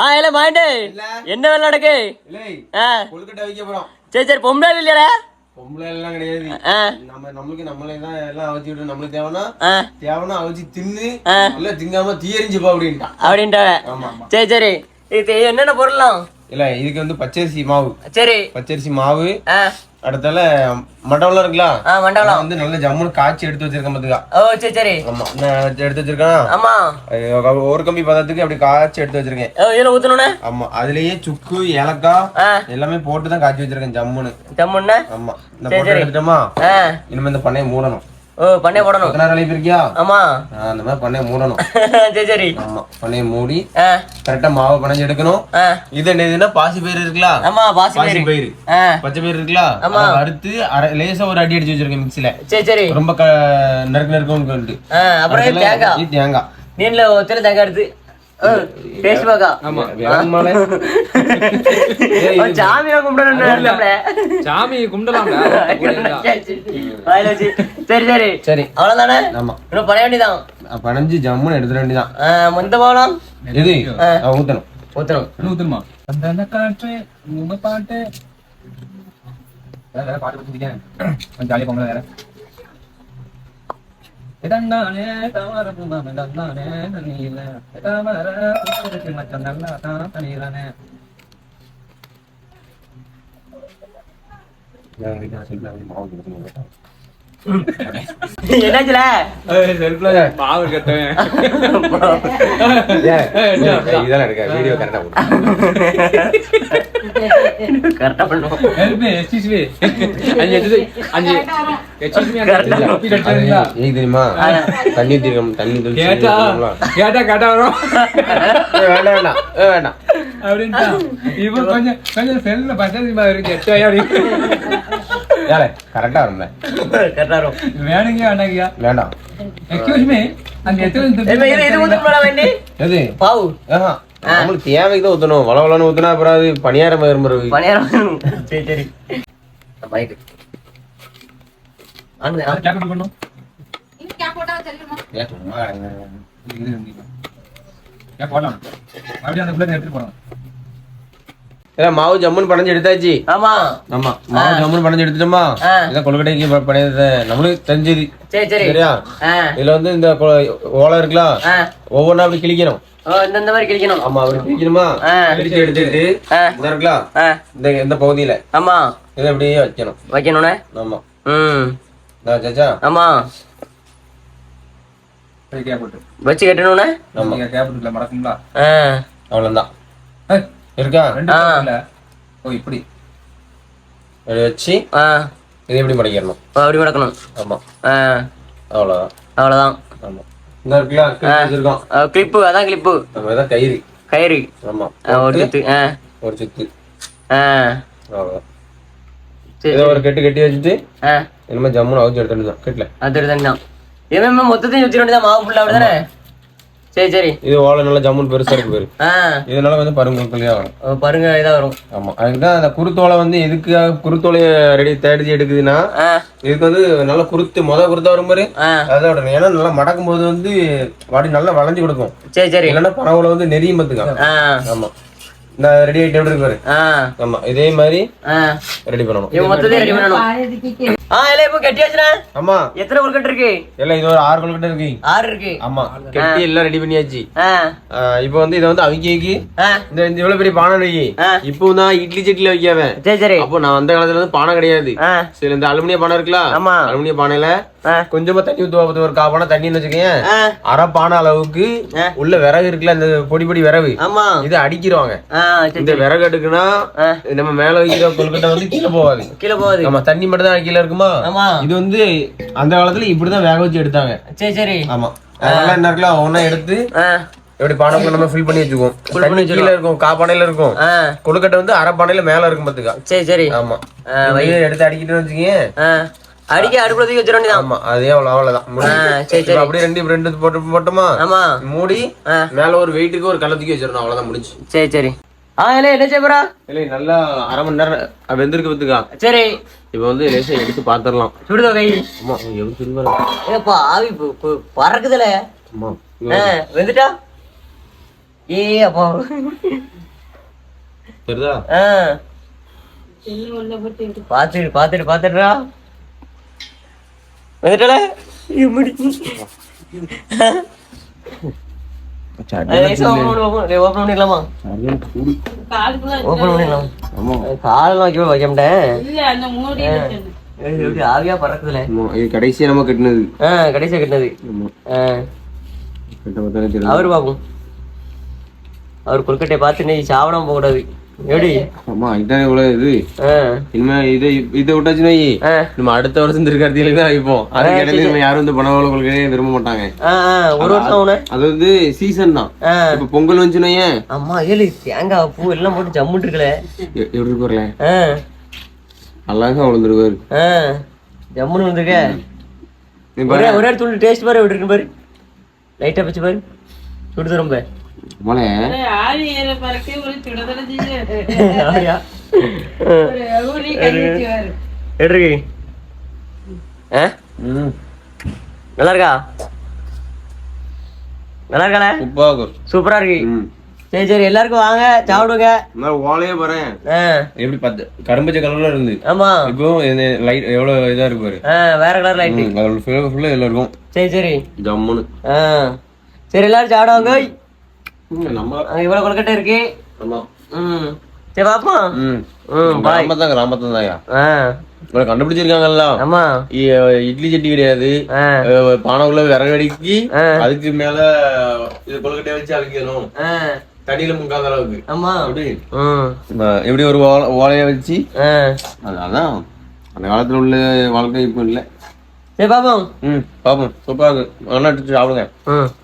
ஆ இல்ல மாண்டே. என்ன வேலை நடக்கு? ஆ. கொழுக்கட்டை வைக்க போறோம். சரி சரி பொம்பளை இல்லையாடா பொம்பளை எல்லாம் கிடையாது. நம்ம நம்மளுக்கு நம்மளே தான் எல்லாம் அவிச்சு விட்டு நம்மளுக்கு தேவைன்னா தேவைன்னா அவிச்சு தின்னு. இல்ல திங்காம தீயரிஞ்சுப்பா அப்படின்ட்டு. ஆமா சரி சரி. இது என்னென்ன பொருளாம் இல்ல இதுக்கு வந்து பச்சரிசி மாவு. சரி. பச்சரிசி மாவு அடுத்தால மண்டபம்லாம் இருக்குல்ல ஆ மண்டபம் நான் வந்து நல்ல ஜம்முன்னு காய்ச்சி எடுத்து வச்சிருக்கேன் பாத்துக்கா. ஓ சரி சரி. ஆமா நான் எடுத்து வச்சிருக்கேன்? ஆமா. ஒரு கம்பி பதத்துக்கு அப்படி காய்ச்சி எடுத்து வச்சிருக்கேன். ஓ இதுல ஊத்தணுண்ணே ஆமா அதுலயே சுக்கு ஏலக்காய் எல்லாமே போட்டு தான் காய்ச்சி வச்சிருக்கேன் ஜம்முன்னு. ஜம்முண்ணே ஆமா இந்த போட்டு. எடுத்துட்டோமா? இனிமே இந்த பண்ணையை மூடணும். ஓ பண்ணே போடணும். நாள் அழைப்பு இருக்கியா ஆமா. அந்த மாதிரி பண்ணையை மூடணும். சரி சரி. ஆமா பண்ணையை மூடி கரெக்டா மாவு பனைஞ்சு எடுக்கணும். இது என்ன இதுன்னா பாசி பயிர் இருக்குல்ல? ஆமா பாசி பயிர். ஆ. பச்சை பயிர் இருக்குல்ல? ஆமா. அரை லேசா ஒரு அடி அடிச்சு வச்சிருக்கேன் மிக்ஸில சரி சரி. ரொம்ப க நறுக்கு நறுக்கும் கொண்டு ஆ அப்புறம் தேங்காய். தேங்காய். நீன்ல ஒத்திர தேங்காய் எடுத்து. சாமியா வச்சு. சரி சரி. சரி. அவ்வளவுதானே? ஆமா. இன்னும் பழைய வேண்டியதான் பனைஞ்சு ஜம்முன்னு எடுத்துட வேண்டியதான் முந்த போகலாம் எது? ஆ, ஊத்தணும். ஊத்தணும். ஊத்துமா அந்த காற்று உங்க பாட்டு. வேற ஜாலியா வேற. இதன்னானே தாமர பூமாம தன்னானே நீல தாமர பூருக்கு மச்சம் நல்லா தான் தனியிலானே என்னாச்சுல? மாவு கட்டவேன் இதெல்லாம் எடுக்க வீடியோ கரெக்டா கரெக்டா பண்ணுவோம். ஹெல்ப் மீ எக்ஸ்கியூஸ் மீ அஞ்சு. எட்டு அஞ்சு. எக்ஸ்கியூஸ் மீ அஞ்சு கட்டுறீங்களா ஏய் தெரியுமா? தண்ணி தண்ணி கேட்டா. கேட்டா கேட்டா வரும். வேண்டாம் வேண்டாம் வேண்டாம். அப்படின்ட்டா இப்போ கொஞ்சம் கொஞ்சம் செல்ல பசங்க இருக்கு. ஏலே கரெக்டா வரும்ல கரெக்டா வரும் வேணுங்க வேணாங்கயா வேண்டாம் எக்ஸ்கியூஸ் மீ அந்த எத்தனை இது இது போல வேண்டி எது பாவு ஆஹா நம்மளுக்கு தேவைக்கு தான் ஊத்தணும் வள வளன்னு ஊத்துனா அப்புறம் அது பணியாரம் விரும்புறது பணியாரம் சரி சரி அங்க பண்ணும் கிடங்க. ஏன் போடலாம் அப்படியே அந்த பிள்ளை எடுத்துட்டு போறோம் ஏய், மாவு ஜம்முன்னு படைஞ்சு எடுத்தாச்சு. ஆமா. ஆமா மாவு ஜம்முன்னு படைஞ்சு எடுத்துட்டோமா. இதான் கொழுக்கட்டைக்கு படையது நம்மளுக்கு தெரிஞ்சது. சரி சரி. சரியா? இதுல வந்து இந்த ஓலை இருக்கலாம் ஒவ்வொன்றா அப்படி கிழிக்கணும். இந்த இந்த மாதிரி கிழிக்கணும். ஆமா அப்படி கிழிக்கணுமா. கிழிச்சு எடுத்துட்டு இந்த இருக்கலாம் இந்த இந்த பகுதியில. ஆமா. இதை அப்படியே வைக்கணும். வைக்கணுண்ணே ஆமா. ம். சாச்சா ஆமா. வச்சு கட்டணுண்ணே ஆமா. நீங்க கேபிட்டல் மறக்குங்களா ஏய், இருக்கா? ஓ இப்படி. வச்சு ஆ. இதை எப்படி மடிக்கணும் அப்படி மடக்கணும். ஆமா. ஆ. அவ்வளவுதான். அவ்வளோதான் ஆமா. இந்த இருக்கலாம் கிளிப்பு அதான் கிளிப்பு கயிறு. கயிறு. ஆமா. ஆ, ஒரு சுத்து. ஆ. ஒரு சுத்து. ஆ. அவ்வளவுதான். சரி இதை ஒரு கெட்டு கட்டி வச்சுட்டு ஆ. இனிமே ஜம்முன்னு அவுச்சு எடுத்துட்டு தான் கெட்டல. அது தான் எதுவுமே மொத்தத்தையும் சுற்றி வேண்டியதான் மாவு ஃபுல்லாக அப்படி தானே சரி சரி. இது ஓலை நல்லா ஜம்முன்னு பெருசா இருக்கு பேரு. ஆ. இதனால வந்து பருங்குழியா வரும். பாருங்க இதாக வரும். ஆமா. அதுக்கு தான் அந்த குருத்தோலை வந்து எதுக்கு குருத்தோலைய ரெடி தேடி எடுக்குதுன்னா இதுக்கு வந்து நல்லா குருத்து முத குருத்தா வரும் பாரு. அதோட ஏன்னா நல்லா மடக்கும் போது வந்து வாடி நல்லா வளைஞ்சு கொடுக்கும். சரி சரி. இல்லைன்னா பனவுல வந்து நெறியும் பார்த்துக்கா ஆ. ஆமா. இந்த ரெடி ஆயிட்டு எப்படி இருக்கு பாரு. ஆ. ஆமா. இதே மாதிரி ஆ. ரெடி பண்ணணும். ஆ இல்லை இப்போ கட்டியாச்சுண்ணே. ஆமா. எத்தனை உருக்கட்டு இருக்கு? எல்லாம் இது ஒரு ஆறு கொழுக்கட்டை இருக்கு. ஆறு இருக்கு. ஆமா. கட்டி எல்லாம் ரெடி பண்ணியாச்சு. இப்போ வந்து இதை வந்து அவிக்கி இந்த இந்த இவ்வளவு பெரிய பானை. இப்போ தான் இட்லி சட்டில வைக்காம. சரி சரி. அப்போ நான் வந்த காலத்துல வந்து பானை கிடையாது. சரி இந்த அலுமினிய பானை இருக்குல்ல? ஆமா. அலுமினிய பானையில கொஞ்சமா தண்ணி ஊத்துவா ஒரு கா பானை தண்ணின்னு வச்சுக்கேன் அரை பானை அளவுக்கு. உள்ள விறகு இருக்குல்ல இந்த பொடி பொடி விறகு. ஆமா. இதை அடிக்கிறவாங்க இந்த விறகு அடுக்குனா ஆ. நம்ம மேல வைக்கிற கொழுக்கட்டை வந்து கீழே போகாது. கீழே போகுது. ஆமா தண்ணி மட்டும் தான் கீழே இருக்குமா ஆமா. இது வந்து அந்த காலத்துல இப்படிதான் வேக வச்சு எடுத்தாங்க. சரி சரி. ஆமா. அதனால என்ன இருக்கலாம் ஒன்னா எடுத்து எப்படி பானைக்குள்ள நம்ம ஃபில் பண்ணி வச்சுக்குவோம். தண்ணி கீழே இருக்கும் கா பானையில இருக்கும். கொழுக்கட்டை வந்து அரை பானையில மேல இருக்கும் பாத்துக்கா. சரி சரி. ஆமா. இதை எடுத்து அடிக்கிட்டு வச்சுக்கீங்க அடிக்க அடுப்புல தூக்கி வச்சிட வேண்டியதான் ஆமா. அதே அவ்வளவு அவ்வளவுதான். சரி, இப்ப அப்படியே ரெண்டு ரெண்டு போட்டு போட்டோமா? ஆமா. மூடி. மேல ஒரு வெயிட்டுக்கு ஒரு கல்ல தூக்கி வச்சிடணும். அவ்வளவுதான் முடிஞ்சு. சரி சரி. ஆ இல்லை என்ன செய்ய போறா? இல்லை நல்லா அரை மணி நேரம் வெந்திருக்கு. பத்துக்கா சரி. இப்ப வந்து லேசா எடுத்து பாத்திரலாம். சுடுதோ கை எவ்வளவு சுடுவாரு ஏப்பா ஆவி பறக்குதுல. ஆ வந்துட்டா? ஏ அப்பா. தெரியுதா ஆ. பாத்துட்டு பாத்துட்டு பாத்துட்டுடா வந்துட்டல இப்படி ஓபன் பண்ணிடலாமா ஓபன் பண்ணிடலாம் ஆமா காலெல்லாம் வைக்க வைக்க மாட்டேன் ஆவியா பறக்குதுல கடைசியா நம்ம கட்டினது கடைசியா கட்டினது அவரு பாப்போம் அவர் கொல்கட்டையை பார்த்து நீ சாவடாம போக கூடாது எப்படி? ஆமா இதான் இவ்வளவு இது இனிமே இதை இதை விட்டாச்சுன்னா நம்ம அடுத்த வருஷம் திருக்கார்த்திகளுக்கு தான் வைப்போம். அதுக்கு இடையில நம்ம யாரும் வந்து பணம் உங்களுக்கு விரும்ப மாட்டாங்க. ஒரு வருஷம் அது வந்து சீசன் தான். இப்ப பொங்கல் வந்துச்சுன்னா அம்மா ஏழு தேங்காய் பூ எல்லாம் போட்டு ஜம்முட்டு இருக்கல எப்படி இருக்கு வரல அழகா விழுந்துருவாரு ஜம்முன்னு வந்திருக்க? நீ ஒரே ஒரே துண்டு டேஸ்ட் பாரு எப்படி இருக்கு பாரு. லைட்டா வச்சு பாரு. சுடுது ரொம்ப ஆ ம் நல்லா இருக்கா நல்லா இருக்கால சூப்பரா இருக்கு சரி சரி எல்லாருக்கும் வாங்க சாப்பிடுங்க நான் ஓலையே பாறேன் எப்படி பார்த்து கரும்பச்சை கலர்ல இருந்து ஆமா இப்போ லைட் எவ்வளவு இதா இருக்கு பாரு ஆ வேற கலர் அதோட ஃபுல்லா ஃபுல்லா இதுல இருக்கும் சரி சரி ஜம்முன்னு சரி எல்லாரும் சாப்பிடுவாங்க நம்ம இவ்வளவு கொல்கட்டை இருக்கு. ஆமா. ம். சரி பாய் கிராமத்தான் கிராமத்தான் தான்யா ஆ. இவரை கண்டுபிடிச்சிருக்காங்கல்ல. ஆமா. இட்லி சட்டி கிடையாது. பானைக்குள்ள விறகு வெடிக்கி ஆ. அதுக்கு மேல இது கொழுக்கட்டையை வச்சு அவிக்கணும் ஆ. தண்ணியில முக்காத அளவுக்கு. ஆமா. அஹ் எப்படி ஒரு ஓலை- ஓலைய வச்சு. அதான். அந்த காலத்துல உள்ள வாழ்க்கை இப்போ இல்ல. சரி பாப்போம். ம் பாப்போம். சூப்பரா இருக்கு. நல்லா சாப்பிடுங்க. ம்.